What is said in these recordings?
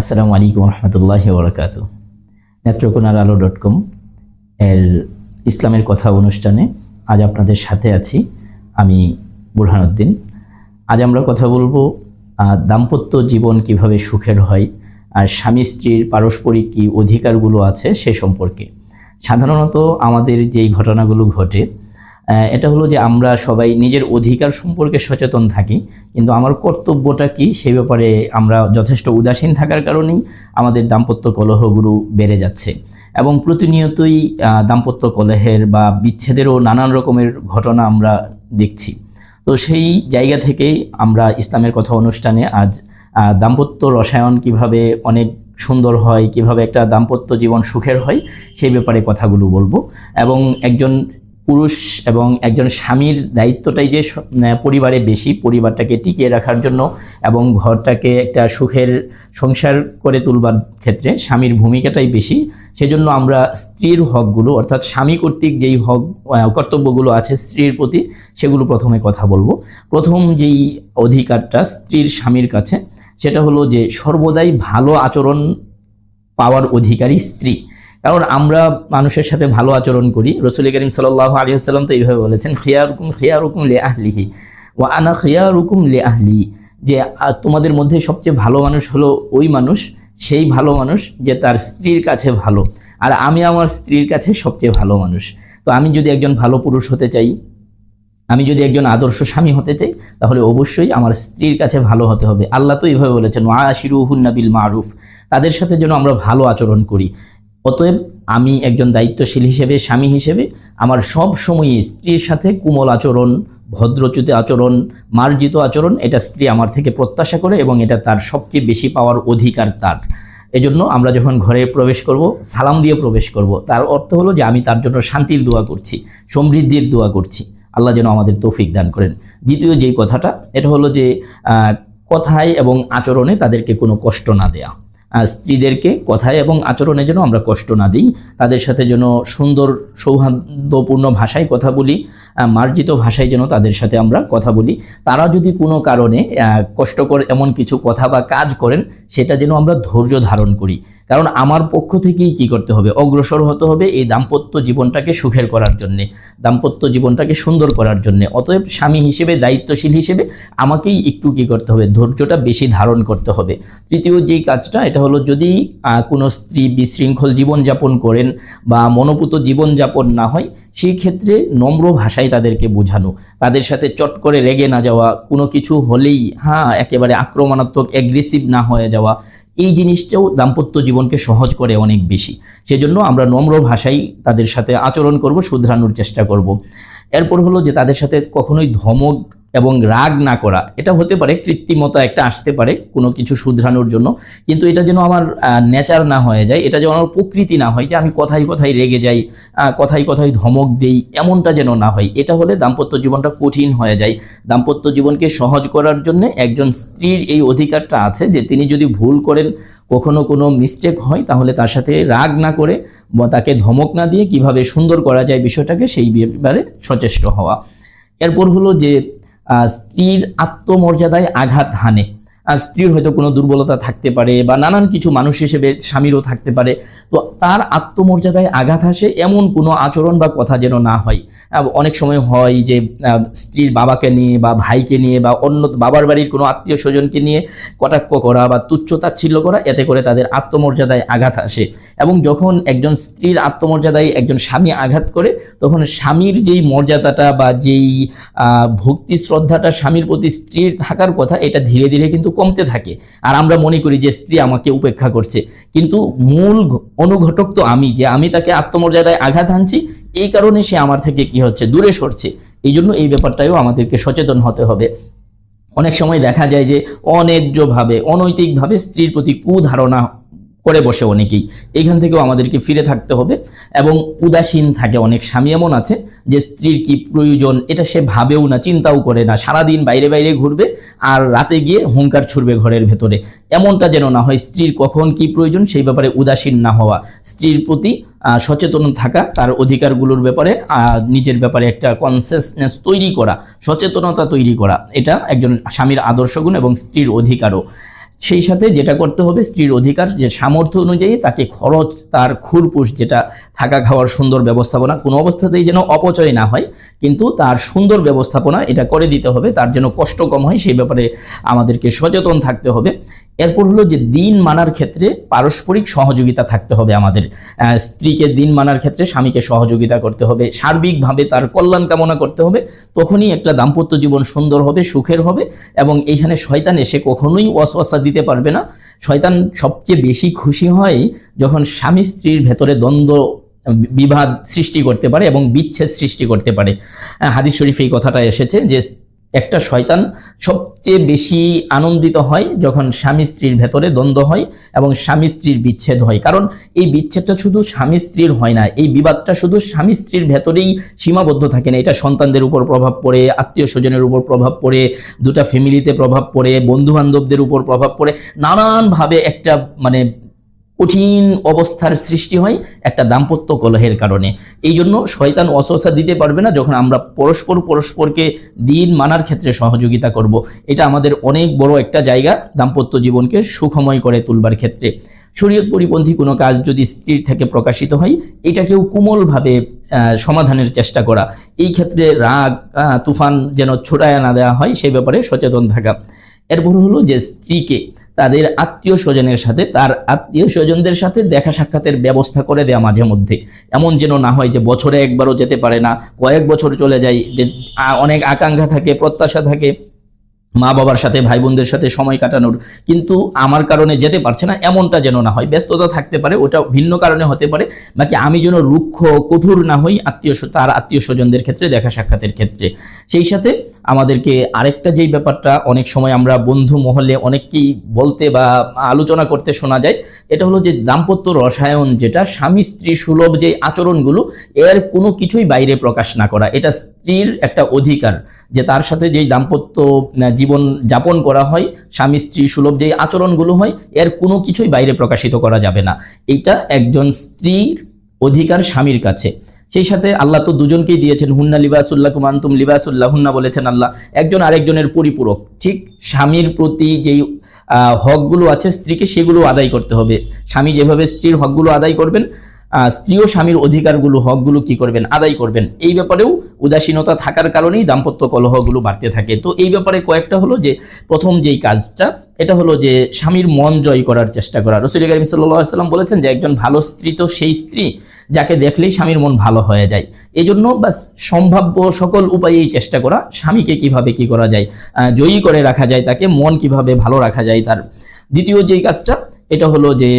আসসালামু আলাইকুম রহমতুল্লাহ বরকাত নেত্রকোনার আলো ডট কম এর ইসলামের কথা অনুষ্ঠানে আজ আপনাদের সাথে আছি আমি বুরহানুদ্দিন। আজ আমরা কথা বলব দাম্পত্য জীবন কীভাবে সুখের হয়, আর স্বামী স্ত্রীর পারস্পরিক কী অধিকারগুলো আছে সে সম্পর্কে। সাধারণত আমাদের যেই ঘটনাগুলো ঘটে এটা হলো যে আমরা সবাই নিজের অধিকার সম্পর্কে সচেতন থাকি, কিন্তু আমার কর্তব্যটা কি সেই ব্যাপারে আমরা যথেষ্ট উদাসীন থাকার কারণেই আমাদের দাম্পত্য কলহগুলো বেড়ে যাচ্ছে। এবং প্রতিনিয়তই দাম্পত্য কলহের বা বিচ্ছেদেরও নানান রকমের ঘটনা আমরা দেখছি। তো সেই জায়গা থেকেই আমরা ইসলামের কথা অনুষ্ঠানে আজ দাম্পত্য রসায়ন কীভাবে অনেক সুন্দর হয়, কীভাবে একটা দাম্পত্য জীবন সুখের হয়, সেই ব্যাপারে কথাগুলো বলব। এবং একজন পুরুষ এবং একজন স্বামীর দায়িত্বটাই যে পরিবারে বেশি, পরিবারটাকে টিকিয়ে রাখার জন্য এবং ঘরটাকে একটা সুখের সংসার করে তুলবার ক্ষেত্রে স্বামীর ভূমিকাটাই বেশি। সেজন্য আমরা স্ত্রীর হকগুলো, অর্থাৎ স্বামী কর্তৃক যেই হক কর্তব্যগুলো আছে স্ত্রীর প্রতি, সেগুলো প্রথমে কথা বলব। প্রথম যেই অধিকারটা স্ত্রীর স্বামীর কাছে, সেটা হলো যে সর্বদাই ভালো আচরণ পাওয়ার অধিকারী স্ত্রী। কারণ আমরা মানুষের সাথে ভালো আচরণ করি। রসুল করিম সাল্লাহ আলী আসসালাম তো এইভাবে বলেছেন, খিয়ারুকুম খিয়ারুকুম লে আহলিহি ও আনা খিয়ারুকুম লে আহলি যে তোমাদের মধ্যে সবচেয়ে ভালো মানুষ হলো ওই মানুষ, সেই ভালো মানুষ যে তার স্ত্রীর কাছে ভালো। আর আমি আমার স্ত্রীর কাছে সবচেয়ে ভালো মানুষ। তো আমি যদি একজন ভালো পুরুষ হতে চাই, আমি যদি একজন আদর্শ স্বামী হতে চাই, তাহলে অবশ্যই আমার স্ত্রীর কাছে ভালো হতে হবে। আল্লাহ তো এইভাবে বলেছেন ওয়াশিরুহুন্না বিল মারুফ তাদের সাথে যেন আমরা ভালো আচরণ করি। অতএব আমি একজন দায়িত্বশীল হিসেবে, স্বামী হিসেবে আমার সব সময়ই স্ত্রীর সাথে কুমল আচরণ, ভদ্রচ্যুত আচরণ, মার্জিত আচরণ, এটা স্ত্রী আমার থেকে প্রত্যাশা করে এবং এটা তার সবচেয়ে বেশি পাওয়ার অধিকার তার। এজন্য আমরা যখন ঘরে প্রবেশ করব, সালাম দিয়ে প্রবেশ করব, তার অর্থ হলো যে আমি তার জন্য শান্তির দোয়া করছি, সমৃদ্ধির দোয়া করছি। আল্লাহ যেন আমাদের তৌফিক দান করেন। দ্বিতীয় যেই কথাটা, এটা হলো যে কথায় এবং আচরণে তাদেরকে কোনো কষ্ট না দেয়া। স্ত্রীদেরকে কথায় এবং আচরণে যেন আমরা কষ্ট না দিই, তাদের সাথে যেন সুন্দর, সৌহার্দ্যপূর্ণ ভাষায় কথা বলি মার্জিত ভাষায় যেন তাদের সাথে আমরা কথা বলি। তারা যদি কোনো কারণে কষ্টকর এমন কিছু কথা বা কাজ করেন, সেটা যেন আমরা ধৈর্য ধারণ করি। কারণ আমার পক্ষ থেকেই কি করতে হবে? অগ্রসর হতে হবে এই দাম্পত্য জীবনটাকে সুখের করার জন্যে, দাম্পত্য জীবনটাকে সুন্দর করার জন্যে। অতএব স্বামী হিসেবে, দায়িত্বশীল হিসেবে আমাকেই একটু কি করতে হবে? ধৈর্যটা বেশি ধারণ করতে হবে। তৃতীয় যেই কাজটা, এটা হলো যদি কোনো স্ত্রী বিশৃঙ্খল জীবনযাপন করেন বা মনোপুত জীবনযাপন না হয়, সেই ক্ষেত্রে নম্র ভাষায় তাদেরকে বোঝানো। তাদের সাথে চট করে রেগে না যাওয়া, কোনো কিছু হলেই হ্যাঁ একেবারে আক্রমণাত্মক অ্যাগ্রেসিভ না হয়ে যাওয়া, এই জিনিসটাও দাম্পত্য জীবনকে সহজ করে অনেক বেশি। সেজন্য আমরা নম্র ভাষায় তাদের সাথে আচরণ করব, শুধরানোর চেষ্টা করব। এরপর হলো যে তাদের সাথে কখনোই ধমক এবং রাগ না করা এটা হতে পারে কৃত্রিমতা একটা আসতে পারে কোনো কিছু শুধরানোর জন্য কিন্তু এটা যেন আমার নেচার না হয়ে যায় এটা যেন আমার প্রকৃতি না হয় যে আমি কথাই কথাই রেগে যাই আহ, কথাই কথাই ধমক দেই এমনটা যেন না হয়। এটা হলে দাম্পত্য জীবনটা কঠিন হয়ে যায়। দাম্পত্য জীবনকে সহজ করার জন্য একজন স্ত্রীর এই অধিকারটা আছে যে তিনি যদি ভুল করেন কখনো কোনো মিস্টেক হয় তাহলে তার সাথে রাগ না করে বা তাকে ধমক না দিয়ে কীভাবে সুন্দর করা যায় বিষয়টাকে সেই ব্যাপারে সচেষ্ট হওয়া। এরপর হলো যে স্ত্রীর আত্মমর্যাদায় আঘাত হানে। স্ত্রীর হয়তো কোনো দুর্বলতা থাকতে পারে বা নানান কিছু মানুষ হিসেবে স্বামীরও থাকতে পারে। তো তার আত্মমর্যাদায় আঘাত আসে এমন কোনো আচরণ বা কথা যেন না হয়। অনেক সময় হয় যে স্ত্রীর বাবাকে নিয়ে বা ভাইকে নিয়ে বা অন্য বাবার বাড়ির কোনো আত্মীয় স্বজনকে নিয়ে কটাক্ষ করা বা তুচ্ছ তাচ্ছিল্য করা, এতে করে তাদের আত্মমর্যাদায় আঘাত আসে। এবং যখন একজন স্ত্রীর আত্মমর্যাদায় একজন স্বামী আঘাত করে, তখন স্বামীর যেই মর্যাদাটা বা যেই ভক্তি শ্রদ্ধাটা স্বামীর প্রতি স্ত্রীর থাকার কথা, এটা ধীরে ধীরে কিন্তু কমতে থাকে। আর আমরা মনে করি যে স্ত্রী আমাকে উপেক্ষা করছে। কিন্তু মূল অনুঘটক তো আমি, যে আমি তাকে আত্মমর্যাদায় আঘাত আনছি এই কারণে সে আমার থেকে কি হচ্ছে, দূরে সরছে। এই জন্য এই ব্যাপারটাও আমাদেরকে সচেতন হতে হবে। অনেক সময় দেখা যায় যে অন্যায্যভাবে, অনৈতিকভাবে স্ত্রীর প্রতি কুধারণা করে বসে অনেকেই। এইখান থেকেও আমাদেরকে ফিরে থাকতে হবে এবং উদাসীন থাকে অনেক স্বামী এমন আছে যে স্ত্রীর কি প্রয়োজন এটা সে ভাবেও না, চিন্তাও করে না। সারাদিন বাইরে বাইরে ঘুরবে আর রাতে গিয়ে হুঙ্কার ছুড়বে ঘরের ভেতরে। এমনটা যেন না হয়, স্ত্রীর কখন কি প্রয়োজন সেই ব্যাপারে উদাসীন না হওয়া। স্ত্রীর প্রতি সচেতন থাকা, তার অধিকারগুলোর ব্যাপারে নিজের ব্যাপারে একটা কনসিয়াসনেস তৈরি করা, সচেতনতা তৈরি করা। এটা একজন স্বামীর আদর্শগুণ এবং স্ত্রীর অধিকারও। সেই সাথে যেটা করতে হবে, স্ত্রীর অধিকার, যে সামর্থ্য অনুযায়ী তাকে খরচ, তার খুরপুষ যেটা থাকা খাওয়ার সুন্দর ব্যবস্থাপনা, কোনো অবস্থাতেই যেন অপচয় না হয়, কিন্তু তার সুন্দর ব্যবস্থাপনা এটা করে দিতে হবে, তার যেন কষ্ট কম হয়, সেই ব্যাপারে আমাদেরকে সচেতন থাকতে হবে। এরপর হলো যে দিন মানার ক্ষেত্রে পারস্পরিক সহযোগিতা থাকতে হবে আমাদের। স্ত্রীকে দিন মানার ক্ষেত্রে স্বামীকে সহযোগিতা করতে হবে, সার্বিকভাবে তার কল্যাণ কামনা করতে হবে, তখনই একটা দাম্পত্য জীবন সুন্দর হবে, সুখের হবে, এবং এইখানে শয়তান এসে কখনোই ওয়াসওয়াসা দিতে পারবে না। শয়তান সবচেয়ে বেশি খুশি হয় যখন স্বামী স্ত্রীর ভেতরে দ্বন্দ্ব, বিবাদ সৃষ্টি করতে পারে এবং বিচ্ছেদ সৃষ্টি করতে পারে। হাদিস শরীফ এই কথাটা এসেছে যে একটা শয়তান সবচেয়ে বেশি আনন্দিত হয় যখন স্বামী স্ত্রীর ভেতরে দ্বন্দ্ব হয় এবং স্বামী স্ত্রীর বিচ্ছেদ হয়। কারণ এই বিচ্ছেদটা শুধু স্বামী স্ত্রীর হয় না, এই বিবাদটা শুধু স্বামী স্ত্রীর ভেতরেই সীমাবদ্ধ থাকে না। এটা সন্তানদের উপর প্রভাব পড়ে, আত্মীয় স্বজনের উপর প্রভাব পড়ে, দুটা ফ্যামিলিতে প্রভাব পড়ে বন্ধু বান্ধবদের উপর প্রভাব পড়ে। নানানভাবে একটা মানে কঠিন অবস্থার সৃষ্টি হয় একটা দাম্পত্য কলহের কারণে। এই জন্য শয়তান অসহসা দিতে পারবে না যখন আমরা পরস্পর পরস্পরকে দিন মানার ক্ষেত্রে সহযোগিতা করব। এটা আমাদের অনেক বড় একটা জায়গা দাম্পত্য জীবনকে সুখময় করে তুলবার ক্ষেত্রে। শরীয়ত পরিপন্থী কোনো কাজ যদি স্ত্রীর থেকে প্রকাশিত হয়, এটাকেও কোমলভাবে সমাধানের চেষ্টা করা। এই ক্ষেত্রে রাগ তুফান যেন ছোটায় না দেওয়া হয় সেই ব্যাপারে সচেতন থাকা। এরপর হলো যে স্ত্রীকে তাদের আত্মীয় স্বজনের সাথে, তার আত্মীয় স্বজনদের সাথে দেখা সাক্ষাতের ব্যবস্থা করে দেওয়া মাঝে মধ্যে। এমন যেন না হয় যে বছরে একবারও যেতে পারে না, কয়েক বছর চলে যায়, যে অনেক আকাঙ্ক্ষা থাকে, প্রত্যাশা থাকে মা বাবার সাথে ভাই বোনদের সাথে সময় কাটানোর। কিন্তু আমার কারণে যেতে পারছে না, এমনটা যেন না হয়। ব্যস্ততা থাকতে পারে, ওটা ভিন্ন কারণে হতে পারে। বাকি আমি যেন রুক্ষ, কঠোর না হই আত্মীয় তার আত্মীয় স্বজনদের ক্ষেত্রে, দেখা সাক্ষাতের ক্ষেত্রে। সেই সাথে আমাদেরকে আরেকটা যেই ব্যাপারটা অনেক সময় আমরা বন্ধু মহলে অনেককেই বলতে বা আলোচনা করতে শোনা যায়, এটা হলো যে দাম্পত্য রসায়ন যেটা স্বামী স্ত্রী সুলভ যে আচরণগুলো, এর কোনো কিছুই বাইরে প্রকাশ না করা। এটা স্ত্রীর একটা অধিকার যে তার সাথে যেই দাম্পত্য জীবন যাপন করা হয়, স্বামী স্ত্রী সুলভ যেই আচরণগুলো হয়, এর কোনো কিছুই বাইরে প্রকাশিত করা যাবে না। এটা একজন স্ত্রীর অধিকার স্বামীর কাছে। সেই সাথে আল্লাহ তো দুজনকেই দিয়েছেন, হুন্না লিবাসুল্লাহ কুমান্তুম লিবাসুল্লাহ হুন্না বলেছেন আল্লাহ। একজন আরেকজনের পরিপূরক। ঠিক স্বামীর প্রতি যেই হকগুলো আছে স্ত্রীকে সেগুলো আদায় করতে হবে। স্বামী যেভাবে স্ত্রীর হকগুলো আদায় করবেন স্ত্রী ও স্বামীর অধিকারগুলো, হকগুলো কি করবেন, আদায় করবেন। এই ব্যাপারেও উদাসীনতা থাকার কারণেই দাম্পত্য কলহগুলো বাড়তে থাকে। তো এই ব্যাপারে কয়েকটা হলো যে, প্রথম যেই কাজটা, এটা হলো যে স্বামীর মন জয় করার চেষ্টা করা। রসুল করিম সাল্লাম বলেছেন যে, একজন ভালো স্ত্রী তো সেই স্ত্রী যাকে দেখলেই স্বামীর মন ভালো হয়ে যায়। এই জন্য বাস সম্ভাব্য সকল উপায়েই চেষ্টা করা, স্বামীকে কীভাবে কি করা যায় জয়ী করে রাখা যায়, তাকে মন কীভাবে ভালো রাখা যায় তার। দ্বিতীয় যেই কাজটা, এটা হলো যে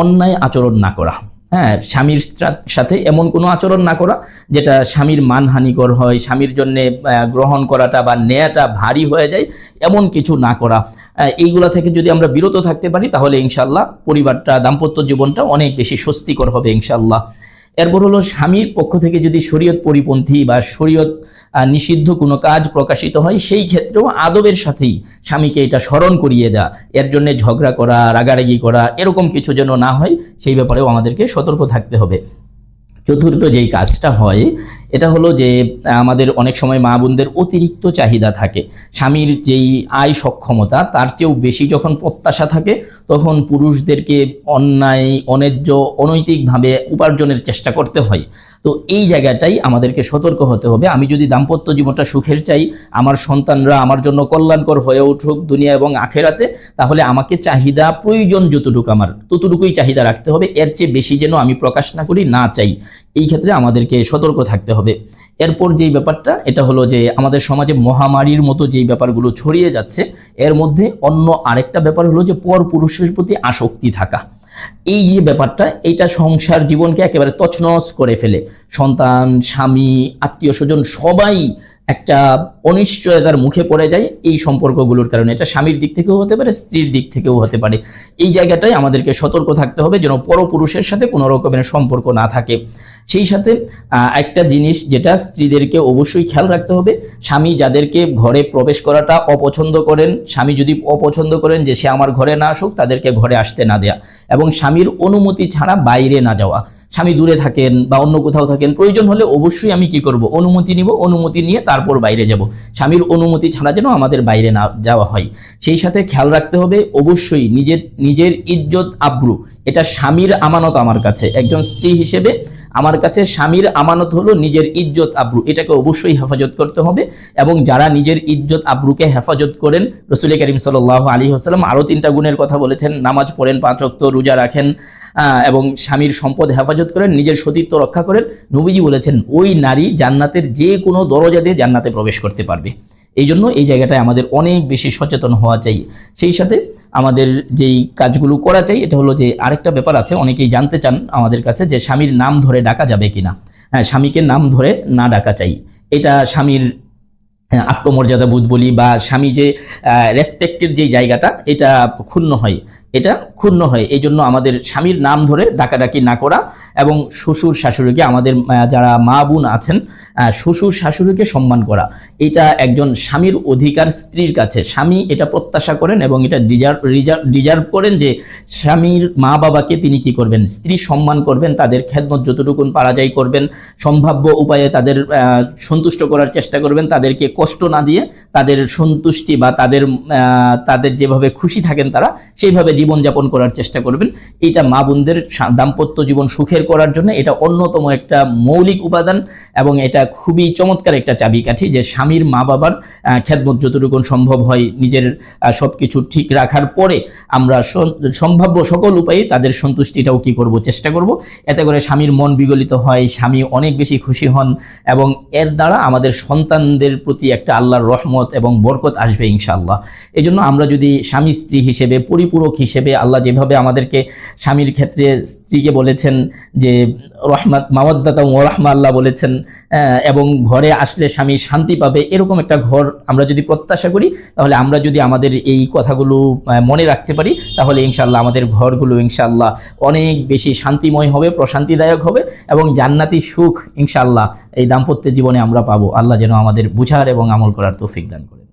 অন্যায় আচরণ না করা। হ্যাঁ স্বামীর সাথে এমন কোনো আচরণ না করা, যেটা স্বামীর মানহানিকর হয়, স্বামীর জন্য গ্রহণ করাটা বা নেয়াটা ভারী হয়ে যায়, এমন কিছু না করা। এইগুলা থেকে যদি আমরা বিরত থাকতে পারি, তাহলে ইনশাল্লাহ পরিবারটা, দাম্পত্য জীবনটা অনেক বেশি স্বস্তিকর হবে ইনশাল্লাহ এরপর হলো স্বামীর পক্ষ থেকে যদি শরীয়ত পরিপন্থী বা শরীয়ত নিষিদ্ধ কোনো কাজ প্রকাশিত হয়, সেই ক্ষেত্রেও আদবের সাথেই স্বামীকে এটা স্মরণ করিয়ে দেওয়া এর জন্য ঝগড়া করা, রাগারাগি করা, এরকম কিছু যেন না হয়, সেই ব্যাপারেও আমাদেরকে সতর্ক থাকতে হবে। চতুর্থ যেই কাজটা হয়, এটা হলো যে, আমাদের অনেক সময় মা বোনদের অতিরিক্ত চাহিদা থাকে। স্বামীর যেই আয় সক্ষমতা, তার চেয়েও বেশি যখন প্রত্যাশা থাকে, তখন পুরুষদেরকে অন্যায়, অন্যায্য, অনৈতিকভাবে উপার্জনের চেষ্টা করতে হয়। তো এই জায়গাটাই আমাদেরকে সতর্ক হতে হবে। আমি যদি দাম্পত্য জীবনটা সুখের চাই, আমার সন্তানরা আমার জন্য কল্যাণকর হয়ে উঠুক দুনিয়া এবং আখেরাতে, তাহলে আমাকে চাহিদা প্রয়োজন যতটুকু আমার, ততটুকুই চাহিদা রাখতে হবে। এর চেয়ে বেশি যেন আমি প্রকাশ না করি, না চাই। এই ক্ষেত্রে আমাদেরকে সতর্ক থাকতে হবে। এরপর যেই ব্যাপারটা, এটা হলো যে আমাদের সমাজে মহামারীর মতো যেই ব্যাপারগুলো ছড়িয়ে যাচ্ছে, এর মধ্যে অন্য আরেকটা ব্যাপার হলো যে পর পুরুষের প্রতি আসক্তি থাকা। এই যে ব্যাপারটা, এইটা সংসার জীবনকে একেবারে তছনছ করে ফেলে। সন্তান, স্বামী আত্মীয় স্বজন সবাই একটা অনিশ্চয়তার মুখে পড়ে যায় এই সম্পর্কগুলোর কারণে। এটা স্বামীর দিক থেকেও হতে পারে, স্ত্রীর দিক থেকেও হতে পারে। এই জায়গাটায় আমাদেরকে সতর্ক থাকতে হবে যেন পরপুরুষের সাথে কোনো রকমের সম্পর্ক না থাকে। সেই সাথে একটা জিনিস যেটা স্ত্রীদেরকে অবশ্যই খেয়াল রাখতে হবে, স্বামী যাদেরকে ঘরে প্রবেশ করাটা অপছন্দ করেন, স্বামী যদি অপছন্দ করেন যে সে আমার ঘরে না আসুক, তাদেরকে ঘরে আসতে না দেয়া। এবং স্বামীর অনুমতি ছাড়া বাইরে না যাওয়া। স্বামী দূরে থাকেন বা অন্য কোথাও থাকেন, প্রয়োজন হলে অবশ্যই আমি কি করব? অনুমতি নিব, অনুমতি নিয়ে তারপর বাইরে যাব। স্বামীর অনুমতি ছাড়া যেন আমাদের বাইরে না যাওয়া হয়। সেই সাথে খেয়াল রাখতে হবে, অবশ্যই নিজের নিজের ইজ্জত আব্রু। এটা স্বামীর আমানত আমার কাছে। একজন স্ত্রী হিসেবে আমার কাছে স্বামীর আমানত হলো নিজের ইজ্জত আব্রু। এটাকে অবশ্যই হেফাজত করতে হবে এবং যারা নিজের ইজ্জত আব্রুকে হেফাজত করেন, রসুল করিম সাল আলী হাসালাম আরও তিনটা গুণের কথা বলেছেন। নামাজ পড়েন, পাঁচ অক্ত রোজা রাখেন এবং স্বামীর সম্পদ হেফাজত করেন, নিজের সতীত্ব রক্ষা করেন। নবীজি বলেছেন, ওই নারী জান্নাতের যে কোনো দরজা দিয়ে জান্নাতে প্রবেশ করতে পারবে। এই জন্য এই জায়গাটায় আমাদের অনেক বেশি সচেতন হওয়া চাই। সেই সাথে আমাদের যেই কাজগুলো করা চাই এটা হলো যে আরেকটা ব্যাপার আছে, অনেকেই জানতে চান আমাদের কাছে যে স্বামীর নাম ধরে ডাকা যাবে কি না হ্যাঁ স্বামীকে নাম ধরে না ডাকা চাই। এটা স্বামীর আত্মমর্যাদা বোধ বলি বা স্বামী যে রেসপেক্টের যে জায়গাটা, এটা ক্ষুণ্ণ হয়। এটা ক্ষুণ্ণ হয়। এই জন্য আমাদের স্বামীর নাম ধরে ডাকাডাকি না করা এবং শ্বশুর শাশুড়িকে আমাদের যারা মা বোন আছেন শ্বশুর শাশুড়িকে সম্মান করা। এটা একজন স্বামীর অধিকার স্ত্রীর কাছে। স্বামী এটা প্রত্যাশা করেন এবং এটা ডিজার্ভ ডিজার্ভ করেন যে স্বামীর মা বাবাকে তিনি কি করবেন? স্ত্রী সম্মান করবেন, তাদের খেদমত যতটুকুন পারা যায় করবেন, সম্ভাব্য উপায়ে তাদের সন্তুষ্ট করার চেষ্টা করবেন, তাদেরকে কষ্ট না দিয়ে তাদের সন্তুষ্টি বা তাদের তাদের যেভাবে খুশি থাকেন তারা, সেইভাবে জীবনযাপন করার চেষ্টা করবেন। এটা মা বোনদের দাম্পত্য জীবন সুখের করার জন্য এটা অন্যতম একটা মৌলিক উপাদান এবং এটা খুবই চমৎকার একটা চাবিকাঠি যে স্বামীর মা বাবার আহ, খেদমত যতটুকুন সম্ভব হয় নিজের সব কিছু ঠিক রাখার পরে আমরা সম্ভাব্য সকল উপায়ে তাদের সন্তুষ্টিটাও কি করব চেষ্টা করব। এতে করে স্বামীর মন বিগলিত হয় স্বামী অনেক বেশি খুশি হন এবং এর দ্বারা আমাদের সন্তানদের প্রতি একটা আল্লাহর রহমত এবং বরকত আসবে ইনশাআল্লাহ। এই জন্য আমরা যদি স্বামী স্ত্রী হিসেবে পরিপূরক হিসেবে আল্লাহ যেভাবে আমাদেরকে স্বামীর ক্ষেত্রে স্ত্রীকে বলেছেন যে রহমাত ও রহমা আল্লাহ বলেছেন এবং ঘরে আসলে স্বামী শান্তি পাবে, এরকম একটা ঘর আমরা যদি প্রত্যাশা করি, তাহলে আমরা যদি আমাদের এই কথাগুলো মনে রাখতে পারি, তাহলে ইনশাল্লাহ আমাদের ঘরগুলো ইনশাল্লাহ অনেক বেশি শান্তিময় হবে, প্রশান্তিদায়ক হবে, এবং জান্নাতি সুখ ইনশাল্লাহ এই দাম্পত্য জীবনে আমরা পাবো। আল্লাহ যেন আমাদের বুঝার এবং আমল করার তৌফিক দান করে।